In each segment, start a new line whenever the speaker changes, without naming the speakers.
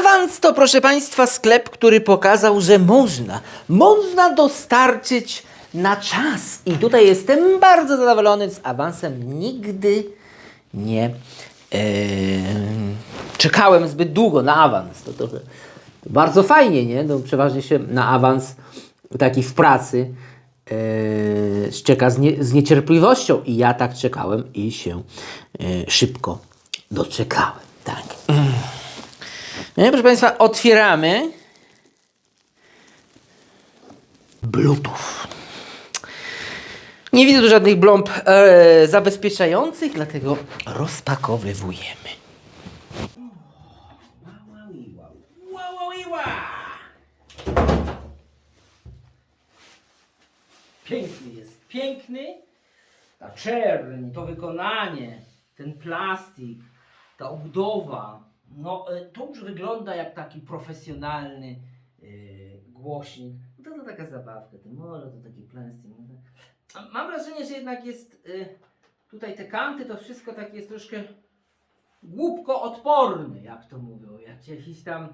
Awans to, proszę Państwa, sklep, który pokazał, że można. Można dostarczyć na czas. I tutaj jestem bardzo zadowolony z awansem. Nigdy nie e, czekałem zbyt długo na awans. To, to, to bardzo fajnie, nie? No, przeważnie się na awans taki w pracy e, czeka z, nie, z niecierpliwością. I ja tak czekałem i się e, szybko doczekałem. Tak. No i proszę Państwa, otwieramy Bluetooth. Nie widzę tu żadnych blomb e, zabezpieczających, dlatego rozpakowywujemy.
Piękny jest, piękny. Ta czerń, to wykonanie, ten plastik, ta obudowa. No, e, to już wygląda jak taki profesjonalny e, głośnik. No to, to taka zabawka, ten może to taki plastik. Mam wrażenie, że jednak jest e, tutaj te kanty, to wszystko takie jest troszkę głupko odporne, jak to mówią. Jak jakiś tam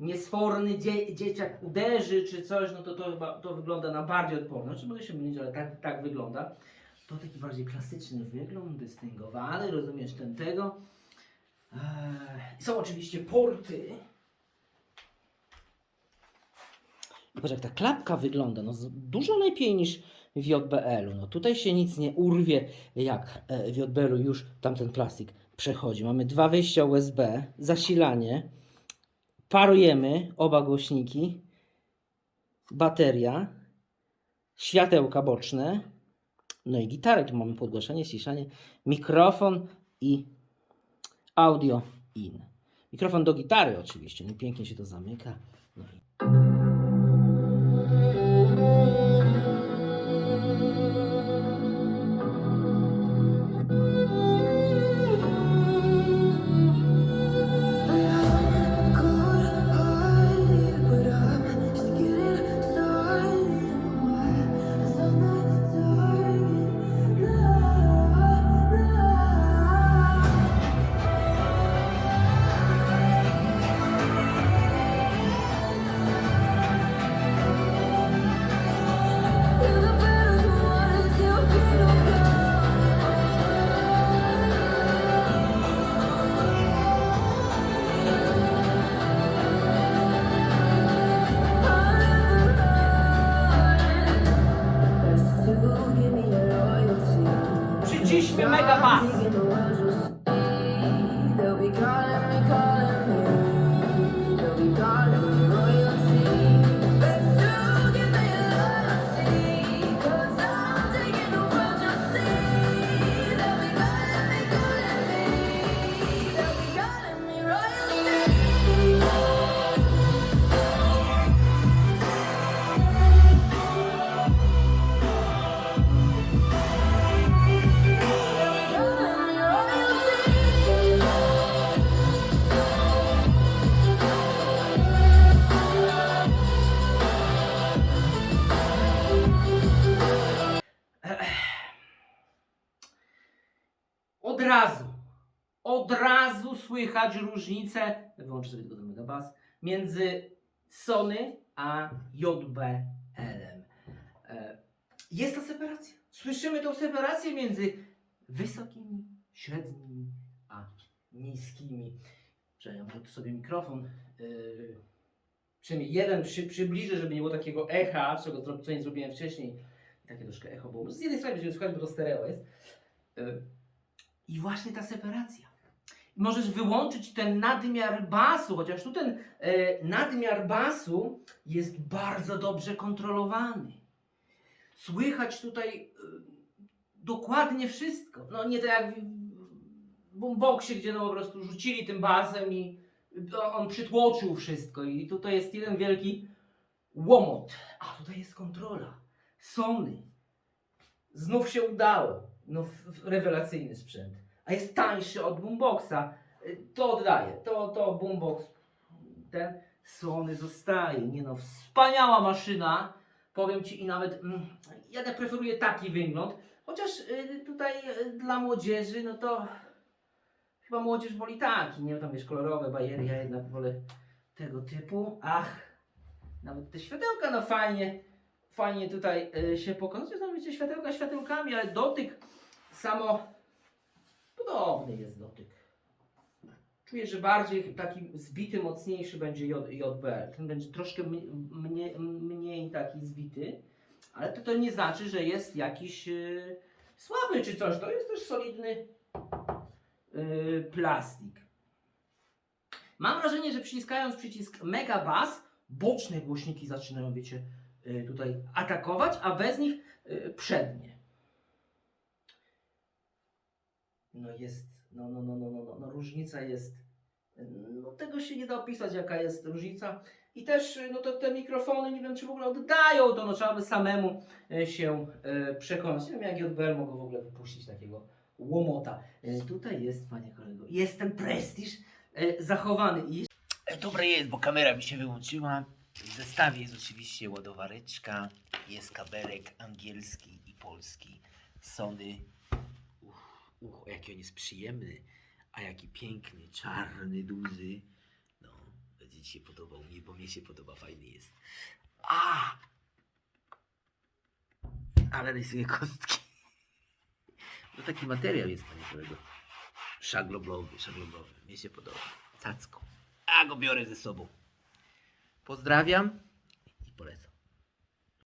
niesforny dzie dzieciak uderzy czy coś, no to to chyba to wygląda na bardziej odporne. Znaczy mogę się mylić, ale tak, tak wygląda. To taki bardziej klasyczny wygląd, dystyngowany, rozumiesz, ten tego. Eee, są oczywiście porty. Zobacz, jak ta klapka wygląda, no dużo lepiej niż w JBL-u. No tutaj się nic nie urwie, jak e, w JBL-u już tamten plastik przechodzi. Mamy dwa wyjścia USB, zasilanie, parujemy oba głośniki, bateria, światełka boczne, no i gitarę. Tu mamy podgłaszanie, ściszanie, mikrofon i audio in. Mikrofon do gitary oczywiście, no pięknie się to zamyka. No i Przyciśmy mega od razu słychać różnicę, wyłączę sobie tylko ten megabas, między Sony a JBL-em. E, Jest ta separacja. Słyszymy tą separację między wysokimi, średnimi, a niskimi. Tu sobie mikrofon yy, przynajmniej jeden przy, przybliżę, żeby nie było takiego echa, czego co nie zrobiłem wcześniej. Takie troszkę echo było. Z jednej strony będziemy słuchać, bo to stereo jest. Yy, i właśnie ta separacja. Możesz wyłączyć ten nadmiar basu, chociaż tu ten e, nadmiar basu jest bardzo dobrze kontrolowany. Słychać tutaj e, dokładnie wszystko. No nie tak jak w, boomboxie, gdzie no po prostu rzucili tym basem i on przytłoczył wszystko. I tutaj jest jeden wielki łomot. A tutaj jest kontrola. Sony. Znów się udało. No, rewelacyjny sprzęt. A jest tańszy od Boomboxa. Y, To oddaję. To, to Boombox. Ten Sony zostaje. Nie no, wspaniała maszyna. Powiem Ci i nawet mm, ja preferuję taki wygląd. Chociaż y, tutaj y, dla młodzieży, no to chyba młodzież woli taki, nie? Tam wiesz, kolorowe bajery, ja jednak wolę tego typu. Ach, nawet te światełka, no fajnie, fajnie tutaj y, się pokazuje. Tam wiecie, światełka światełkami, ale dotyk samo podobny jest dotyk. Czuję, że bardziej taki zbity, mocniejszy będzie JBL. Ten będzie troszkę m- mnie, mniej taki zbity, ale to, to nie znaczy, że jest jakiś y, słaby czy coś. To jest też solidny y, plastik. Mam wrażenie, że przyciskając przycisk Mega Bass, boczne głośniki zaczynają, wiecie, y, tutaj atakować, a bez nich y, przednie. No jest, no, no, no, no, no, no, no różnica jest, no tego się nie da opisać, jaka jest różnica. I też, no to te mikrofony, nie wiem, czy w ogóle oddają to, no trzeba by samemu y, się y, przekonać. Nie wiem, jak JBL mogą w ogóle wypuścić takiego łomota. Y, Tutaj jest, panie kolego, jest ten prestiż zachowany. I
E, Dobra jest, bo kamera mi się wyłączyła. W zestawie jest oczywiście ładowareczka, jest kabelek angielski i polski. Sony. Uch, jaki on jest przyjemny, a jaki piękny, czarny, duży. No, będzie ci się podobał mi, bo mnie się podoba, fajny jest. A! Ale rysuję kostki. No taki materiał jest, panie kolego. Szagloblowy, szagloblowy. Mnie się podoba. Cacko. A go biorę ze sobą. Pozdrawiam i polecam.